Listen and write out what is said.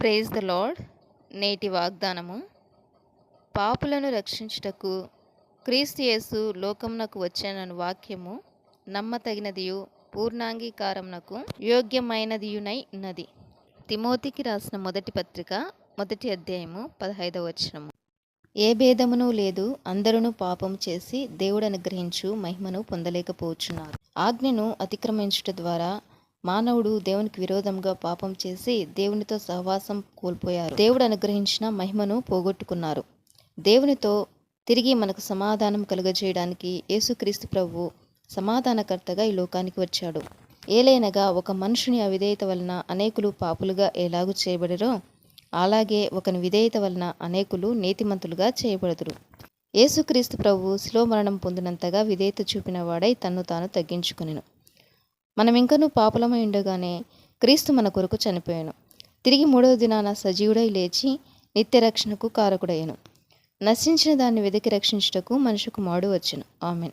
Praise the lord. నేటి వాగ్దానము. పాపులను రక్షించుటకు క్రీస్తు యేసు లోకమునకు వచ్చానని వాక్యము నమ్మతగినదియు పూర్ణాంగీకారమునకు యోగ్యమైనదియునై ఉన్నది. తిమోతికి రాసిన మొదటి పత్రిక మొదటి అధ్యాయము పదహైదవ వచనము. ఏ భేదమును లేదు అందరూ పాపం చేసి దేవుడు అనుగ్రహించు మహిమను పొందలేకపోవచ్చున్నారు ఆజ్ఞను అతిక్రమించుట ద్వారా మానవుడు దేవునికి విరోధంగా పాపం చేసి దేవునితో సహవాసం కోల్పోయారు. దేవుడు అనుగ్రహించిన మహిమను పోగొట్టుకున్నారు. దేవునితో తిరిగి మనకు సమాధానం కలుగజేయడానికి యేసుక్రీస్తు ప్రభు సమాధానకర్తగా ఈ లోకానికి వచ్చాడు. ఏలైనగా ఒక మనుషుని అవిధేయత వలన అనేకులు పాపులుగా ఎలాగు చేయబడిరో అలాగే ఒకని విధేయత వలన అనేకులు నీతిమంతులుగా చేయబడుదురు. యేసుక్రీస్తు ప్రభు శిలో మరణం పొందినంతగా విధేయత చూపినవాడై తన్ను తాను తగ్గించుకునెను. మనం ఇంకనూ పాపలమై ఉండగానే క్రీస్తు మన కొరకు చనిపోయాను. తిరిగి మూడవ దినాన సజీవుడై లేచి నిత్య రక్షణకు కారకుడయ్యను. నశించిన దాన్ని వెతికి రక్షించుటకు మనుషు కుమారుడు వచ్చును. ఆమెన్.